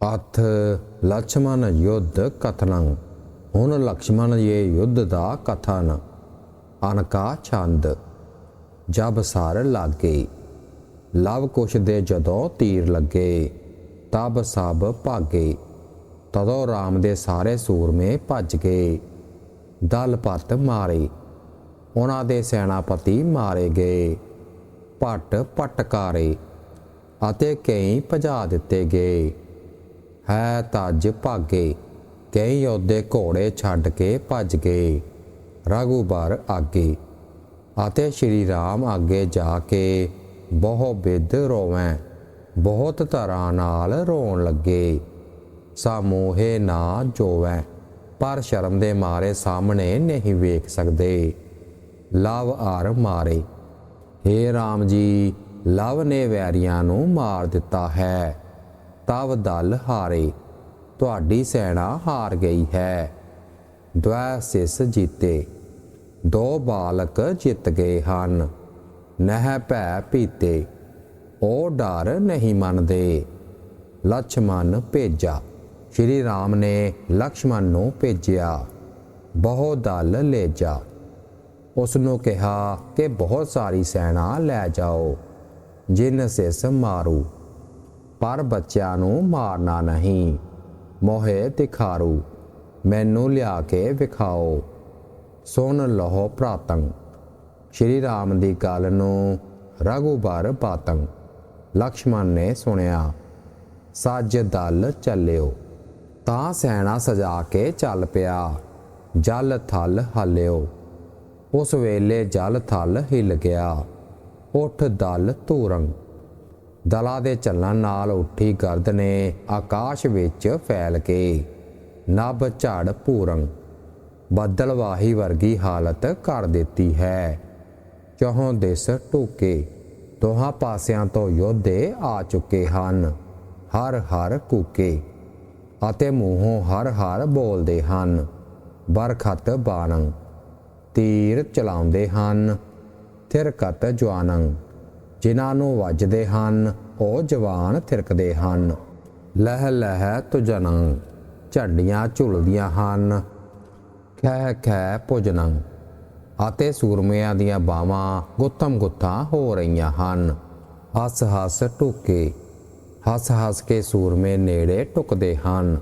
ਅਥ ਲక్ష్మణ ਯੁੱਧ ਕਥਨੰ ਹੁਣ ਲక్ష్మణ ਇਹ ਯੁੱਧ ਦਾ ਕਥਨ ਅਨਕਾ ਛੰਦ ਜਬ ਸਾਰ ਲਾਗੇ ਲਵ ਕੁਸ਼ ਦੇ ਜਦੋਂ ਤੀਰ ਲੱਗੇ ਤਬ ਸਭ ਭਾਗੇ ਤਦੋਂ ਰਾਮ ਦੇ ਸਾਰੇ ਸੂਰਮੇ ਭੱਜ ਗਏ ਦਲ ਪੱਤ ਮਾਰੇ ਉਹਨਾਂ ਦੇ ਸੈਨਾਪਤੀ ਮਾਰੇ ਗਏ ਪਟ ਪਟਕਾਰੇ ਅਤੇ ਕਈ ਭਜਾ ਦਿੱਤੇ ਗਏ ਹੈ ਤੱਜ ਭਾਗੇ। ਕਈ ਯੋਧੇ ਘੋੜੇ ਛੱਡ ਕੇ ਭੱਜ ਗਏ। ਰਘੁਬਰ ਆਗੇ ਅਤੇ ਸ਼੍ਰੀ ਰਾਮ ਅੱਗੇ ਜਾ ਕੇ ਬਹੁ ਬਿਦ ਰੋਵੈਂ। ਬਹੁਤ ਤਰ੍ਹਾਂ ਨਾਲ ਰੋਣ ਲੱਗੇ। ਸਾਮੋਹੇ ਨਾ ਜੋਵੈ। ਪਰ ਸ਼ਰਮ ਦੇ ਮਾਰੇ ਸਾਹਮਣੇ ਨਹੀਂ ਵੇਖ ਸਕਦੇ। ਲਵ ਆਰ ਮਾਰੇ। हे ਰਾਮ ਜੀ, ਲਵ ਨੇ ਵੈਰੀਆਂ ਨੂੰ ਮਾਰ ਦਿੱਤਾ ਹੈ। ਤਵ ਦਲ ਹਾਰੇ, ਤੁਹਾਡੀ ਸੈਣਾ ਹਾਰ ਗਈ ਹੈ। ਦ્વੈ ਸਿਸ ਜੀਤੇ, ਦੋ ਬਾਲਕ ਜਿੱਤ ਗਏ ਹਨ। ਨਹਿ ਭੈ ਪੀਤੇ ਉਹ ਡਰ ਨਹੀਂ ਮੰਨਦੇ। ਲక్ష్మణ ਭੇਜਾ ਸ਼੍ਰੀ ਰਾਮ ਨੇ ਲక్ష్మణ ਨੂੰ ਭੇਜਿਆ, ਬਹੁ ਦਲ ਲੈ ਜਾ। ਉਸ ਨੂੰ ਕਿਹਾ ਕਿ ਬਹੁਤ ਸਾਰੀ ਸੈਨਾ ਲੈ ਜਾਓ, ਜਿੰਨ ਸਿਸ ਮਾਰੂ। ਪਰ ਬੱਚਿਆਂ ਨੂੰ ਮਾਰਨਾ ਨਹੀਂ। ਮੋਹੇ ਦਿਖਾਰੂ ਮੈਨੂੰ ਲਿਆ ਕੇ ਵਿਖਾਓ। ਸੁਣ ਲਹੋ ਪ੍ਰਾਤੰ, ਸ਼੍ਰੀ ਰਾਮ ਦੀ ਗੱਲ ਨੂੰ ਰਘੁਬਰ ਪਾਤੰ। ਲక్ష్ਮਣ ਨੇ ਸੁਣਿਆ, ਸੱਜ ਦਲ ਚੱਲਿਓ। ਤਾਂ ਸੈਣਾ ਸਜਾ ਕੇ ਚੱਲ ਪਿਆ, ਜਲ ਥਲ ਹਲਿਓ। ਉਸ ਵੇਲੇ ਜਲ ਥਲ ਹਿੱਲ ਗਿਆ, ਉੱਠ ਦਲ ਧੂਰੰ। ਦਲਾ ਦੇ ਚੱਲਣ ਨਾਲ ਉੱਠੀ ਗਰਦ ਨੇ ਆਕਾਸ਼ ਵਿੱਚ ਫੈਲ ਕੇ। ਨਭ ਝੜ ਪੂਰੰ ਬੱਦਲਵਾਹੀ ਵਰਗੀ ਹਾਲਤ ਕਰ ਦਿੱਤੀ ਹੈ। ਚਹੋਂ ਦਿਸ ਟੂਕੇ, ਦੋਹਾਂ ਪਾਸਿਆਂ ਤੋਂ ਯੋਧੇ ਆ ਚੁੱਕੇ ਹਨ, ਹਰ ਹਰ ਕੂਕੇ ਅਤੇ ਮੂੰਹੋਂ ਹਰ ਹਰ ਬੋਲਦੇ ਹਨ, ਬਰਖਤ ਬਾਣੰ, ਤੀਰ ਚਲਾਉਂਦੇ ਹਨ, ਥਿਰਕਤ ਜਵਾਨੰ ਜਿਨ੍ਹਾਂ ਨੂੰ ਵੱਜਦੇ ਹਨ, ਉਹ ਜਵਾਨ ਥਿਰਕਦੇ ਹਨ। ਲਹਿ ਲਹਿ ਤੁਜਨੰ, ਝੰਡੀਆਂ ਝੁਲਦੀਆਂ ਹਨ। ਖਹਿ ਖਹਿ ਭੁਜਨੰ ਅਤੇ ਸੂਰਮਿਆਂ ਦੀਆਂ ਬਾਵਾਂ ਗੁੱਤਮ ਗੁੱਥਾਂ ਹੋ ਰਹੀਆਂ ਹਨ। ਹੱਸ ਹੱਸ ਟੁਕੇ ਹੱਸ ਹੱਸ ਕੇ ਸੂਰਮੇ ਨੇੜੇ ਟੁਕਦੇ ਹਨ।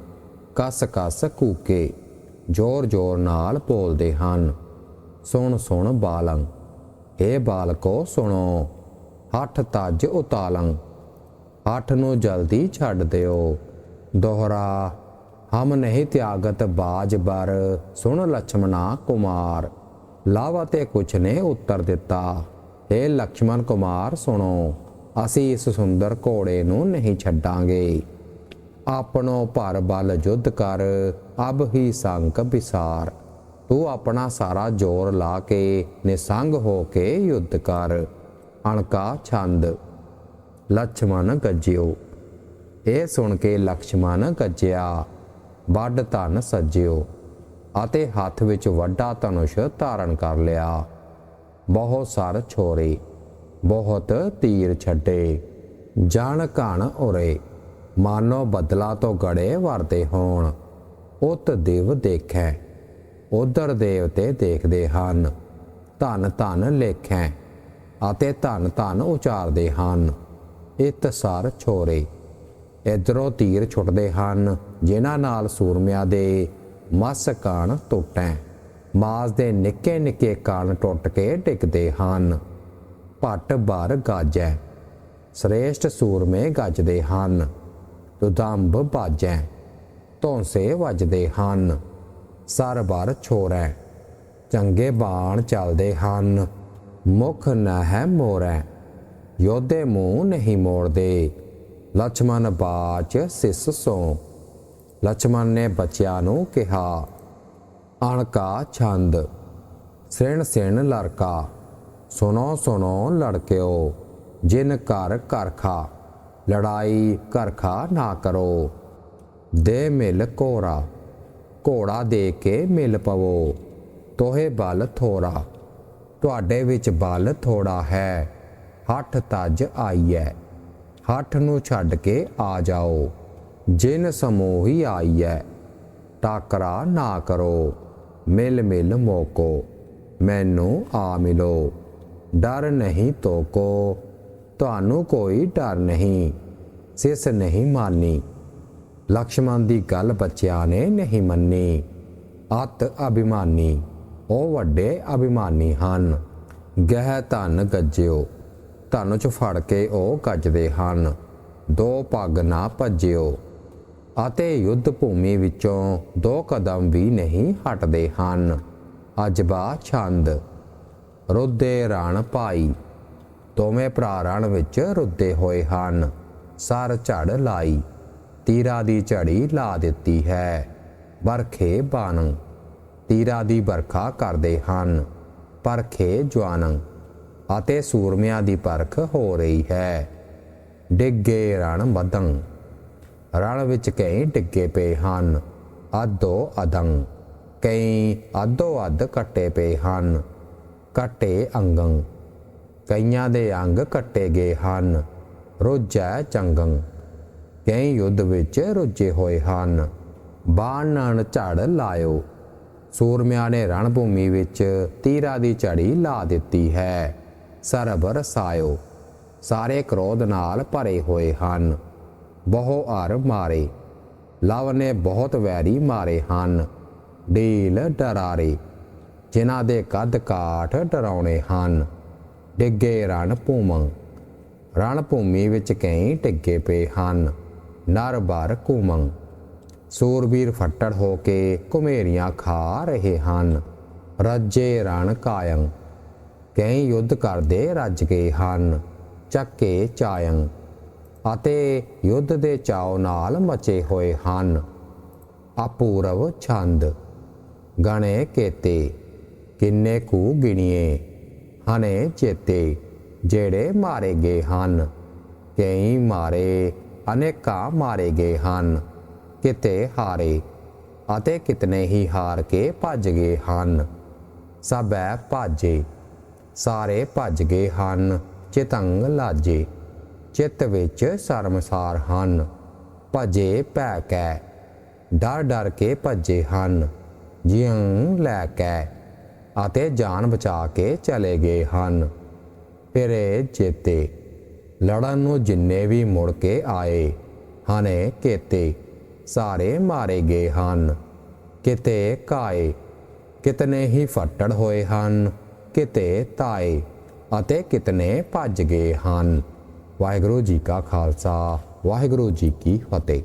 ਕਸ ਕਸ ਕੂਕੇ, ਜ਼ੋਰ ਜ਼ੋਰ ਨਾਲ ਬੋਲਦੇ ਹਨ। ਸੁਣ ਸੁਣ ਬਾਲੰ ਇਹ ਬਾਲਕੋ ਸੁਣੋ। ਅੱਠ ਤਜ ਉਤਾਲੰ ਅੱਠ ਨੂੰ ਜਲਦੀ ਛੱਡ ਦਿਓ। ਦੋਹਰਾ, ਹਮ ਨਹੀਂ ਤਿਆਗਤ ਬਾਜ ਬਰ, ਸੁਣ ਲక్ష్ਮਣਾ ਕੁਮਾਰ। ਲਾਵਾ ਤੇ ਕੁਛ ਨੇ ਉੱਤਰ ਦਿੱਤਾ हे ਲక్ష్ਮਣ ਕੁਮਾਰ ਸੁਣੋ, ਅਸੀਂ ਇਸ ਸੁੰਦਰ ਘੋੜੇ ਨੂੰ ਨਹੀਂ ਛੱਡਾਂਗੇ। ਆਪਣੋ ਭਰ ਬਲ ਯੁੱਧ ਕਰ, ਅਬ ਹੀ ਸੰਕ ਵਿਸਾਰ ਤੂੰ ਆਪਣਾ ਸਾਰਾ ਜ਼ੋਰ ਲਾ ਕੇ ਨਿਸੰਗ ਹੋ ਕੇ ਯੁੱਧ ਕਰ। ਅਣਕਾ ਛੰਦ। ਲక్ష్మణ ਗੱਜਿਓ। ਇਹ ਸੁਣ ਕੇ ਲక్ష్మణ ਗੱਜਿਆ। ਵੱਡ ਧਨ ਸੱਜਿਓ। ਅਤੇ ਹੱਥ ਵਿੱਚ ਵੱਡਾ ਧਨੁਸ਼ ਧਾਰਨ ਕਰ ਲਿਆ। ਬਹੁਤ ਸਾਰ ਛੋਰੇ। ਬਹੁਤ ਤੀਰ ਛੱਡੇ। ਜਾਣ ਘਣ ਉਰੇ। ਮਾਨੋ ਬਦਲਾ ਤੋਂ ਗੜੇ ਵਰਦੇ ਹੋਣ। ਉਤ ਦੇਵ ਦੇਖੈ। ਉਧਰ ਦੇਵਤੇ ਦੇਖਦੇ ਹਨ। ਧਨ ਧਨ ਲੇਖੈ। ਅਤੇ ਧਨ ਧਨ ਉਚਾਰਦੇ ਹਨ। ਇਤ ਸਰ ਛੋਰੇ। ਇਧਰੋਂ ਤੀਰ ਛੁੱਟਦੇ ਹਨ, ਜਿਨ੍ਹਾਂ ਨਾਲ ਸੂਰਮਿਆਂ ਦੇ ਮਸ ਕਾਣ ਟੁੱਟੈ। ਮਾਸ ਦੇ ਨਿੱਕੇ ਨਿੱਕੇ ਕਾਣ ਟੁੱਟ ਕੇ ਡਿੱਗਦੇ ਹਨ। ਭੱਟ ਭਰ ਗਾਜੈ। ਸ੍ਰੇਸ਼ਟ ਸੂਰਮੇ ਗੱਜਦੇ ਹਨ। ਦੁਦੰਬ ਬਾਜੈ। ਧੌਂਸੇ ਵੱਜਦੇ ਹਨ। ਸਰ ਭਰ ਛੋਰੈ। ਚੰਗੇ ਬਾਣ ਚੱਲਦੇ ਹਨ। ਮੁਖ ਨਾ ਹੈ ਮੋਰੈ, ਯੋਧੇ ਮੂੰਹ ਨਹੀਂ ਮੋੜਦੇ। ਲਛਮਣ ਬਾਚ ਸਿਸ ਸੋ, ਲਛਮਣ ਨੇ ਬੱਚਿਆਂ ਨੂੰ ਕਿਹਾ, ਅਣਕਾ ਛੰਦ ਸ੍ਰੇਣ ਸ੍ਰੇਣ ਲੜਕਾ ਸੁਨੋ ਸੁਨੋ ਲੜਕਿਓ, ਜਿਨ ਘਰ ਕਰਖਾ ਲੜਾਈ ਕਰਖਾ ਨਾ ਕਰੋ। ਦੇ ਮਿਲ ਕੋਰਾ ਘੋੜਾ ਦੇ ਕੇ ਮਿਲ ਪਵੋ, ਤੋਹੇ ਬਲ ਥੋਰਾ। ਤੁਹਾਡੇ ਵਿੱਚ ਬਲ ਥੋੜਾ ਹੈ। ਹੱਠ ਤੱਜ ਆਈਐ। ਹੱਠ ਨੂੰ ਛੱਡ ਕੇ ਆ ਜਾਓ। ਜਿਨ ਸਮੋਹੀ ਆਈਐ, ਟਾਕਰਾ ਨਾ ਕਰੋ। ਮਿਲ ਮਿਲ ਮੋਕੋ। ਮੈਨੂੰ ਆ ਮਿਲੋ। ਡਰ ਨਹੀਂ ਤੋਕੋ। ਤੁਹਾਨੂੰ ਕੋਈ ਡਰ ਨਹੀਂ। ਸਿਸ ਨਹੀਂ ਮਾਨੀ। ਲਕਸ਼ਮਣ ਦੀ ਗੱਲ ਬੱਚਿਆਂ ਨੇ ਨਹੀਂ ਮੰਨੀ। ਅਤ ਅਭਿਮਾਨੀ। ਉਹ ਵੱਡੇ ਅਭਿਮਾਨੀ ਹਨ। ਗਹਿ ਧਨ ਗੱਜਿਓ ਧਨ ਚ ਫੜ ਕੇ ਉਹ ਗੱਜਦੇ ਹਨ। ਦੋ ਪੱਗ ਨਾ ਭੱਜਿਓ, ਅਤੇ ਯੁੱਧ ਭੂਮੀ ਵਿੱਚੋਂ ਦੋ ਕਦਮ ਵੀ ਨਹੀਂ ਹਟਦੇ ਹਨ। ਅਜਬਾ ਛੰਦ ਰੁੱਦੇ ਰਣ ਪਾਈ ਦੋਵੇਂ ਭਰਾ ਰਣ ਵਿੱਚ ਰੁੱਦੇ ਹੋਏ ਹਨ। ਸਰ ਝੜ ਲਾਈ, ਤੀਰਾ ਦੀ ਝੜੀ ਲਾ ਦਿੱਤੀ ਹੈ ਬਰਖੇ ਬਾਣ। ਤੀਰਾ ਦੀ ਵਰਖਾ ਕਰਦੇ ਹਨ। ਪਰਖੇ ਜਵਾਨ, ਅਤੇ ਸੂਰਮਿਆਂ ਦੀ ਪਰਖ ਹੋ ਰਹੀ ਹੈ। ਡਿੱਗੇ ਰਣ ਮਦੰ, ਰਣ ਵਿੱਚ ਕਈ ਡਿੱਗੇ ਪਏ ਹਨ ਆਦੋ ਅਦੰ ਕਈ ਆਦੋ ਅੱਧ ਕੱਟੇ ਪਏ ਹਨ, ਕੱਟੇ ਅੰਗੰ। ਕਈਆਂ ਦੇ ਅੰਗ ਕੱਟੇ ਗਏ ਹਨ ਰੋਜੈ ਚੰਗੰ। ਕਈ ਯੁੱਧ ਵਿੱਚ ਰੁੱਝੇ ਹੋਏ ਹਨ ਬਾਣਨ ਝੜ ਲਾਇਓ। ਸੂਰਮਿਆਂ ਨੇ ਰਣ ਭੂਮੀ ਵਿੱਚ ਤੀਰਾ ਦੀ ਝੜੀ ਲਾ ਦਿੱਤੀ ਹੈ। ਸਰਬਰ ਸਾਇਓ, ਸਾਰੇ ਕ੍ਰੋਧ ਨਾਲ ਭਰੇ ਹੋਏ ਹਨ। ਬਹੁ ਹਰ ਮਾਰੇ, ਲਵ ਨੇ ਬਹੁਤ ਵੈਰੀ ਮਾਰੇ ਹਨ। ਢੀਲ ਡਰਾਰੇ, ਜਿਨ੍ਹਾਂ ਦੇ ਕੱਦ ਕਾਠ ਡਰਾਉਣੇ ਹਨ। ਡਿੱਗੇ ਰਣ ਭੂਮੰ ਰਣ ਭੂਮੀ ਵਿੱਚ ਕਈ ਡਿੱਗੇ ਪਏ ਹਨ। ਨਰ ਬਾਰ ਕੂਮੰ ਸੂਰਬੀਰ ਫੱਟੜ ਹੋ ਕੇ ਕੁਮੇਰੀਆਂ ਖਾ ਰਹੇ ਹਨ। ਰੱਜੇ ਰਣ ਕਾਇੰ, ਕਈ ਯੁੱਧ ਕਰਦੇ ਰੱਜ ਗਏ ਹਨ, ਚੱਕੇ ਚਾਇੰ, ਅਤੇ ਯੁੱਧ ਦੇ ਚਾਉ ਨਾਲ ਮਚੇ ਹੋਏ ਹਨ। ਅਪੂਰਵ ਛੰਦ, ਗਣੇ ਕੇਤੇ, ਕਿੰਨੇ ਕੂ ਗਿਣੀਏ ਹਨੇ ਚੇਤੇ, ਜਿਹੜੇ ਮਾਰੇ ਗਏ ਹਨ, ਕਈ ਮਾਰੇ, ਅਨੇਕਾਂ ਮਾਰੇ ਗਏ ਹਨ। ਕਿਤੇ ਹਾਰੇ ਅਤੇ ਕਿਤਨੇ ਹੀ ਹਾਰ ਕੇ ਭੱਜ ਗਏ ਹਨ। ਸਭੈ ਭਾਜੇ, ਸਾਰੇ ਭੱਜ ਗਏ ਹਨ। ਚਿਤੰਗ ਲਾਜੇ, ਚਿੱਤ ਵਿੱਚ ਸ਼ਰਮਸਾਰ ਹਨ। ਭਜੇ ਭੈ ਕੈ, ਡਰ ਡਰ ਕੇ ਭੱਜੇ ਹਨ। ਜਿਉਂ ਲੈ ਕੇ ਅਤੇ ਜਾਨ ਬਚਾ ਕੇ ਚਲੇ ਗਏ ਹਨ। ਫਿਰ ਚੇਤੇ, ਲੜਨ ਨੂੰ ਜਿੰਨੇ ਵੀ ਮੁੜ ਕੇ ਆਏ, ਹਨੇ ਕੇਤੇ। ਸਾਰੇ ਮਾਰੇ ਗਏ ਹਨ। ਕਿਤੇ ਕਾਏ, ਕਿਤਨੇ ਹੀ ਫੱਟੜ ਹੋਏ ਹਨ। ਕਿਤੇ ਤਾਏ ਅਤੇ ਕਿਤਨੇ ਭੱਜ ਗਏ ਹਨ। ਵਾਹਿਗੁਰੂ ਜੀ ਕਾ ਖਾਲਸਾ, ਵਾਹਿਗੁਰੂ ਜੀ ਕੀ ਫਤਿਹ।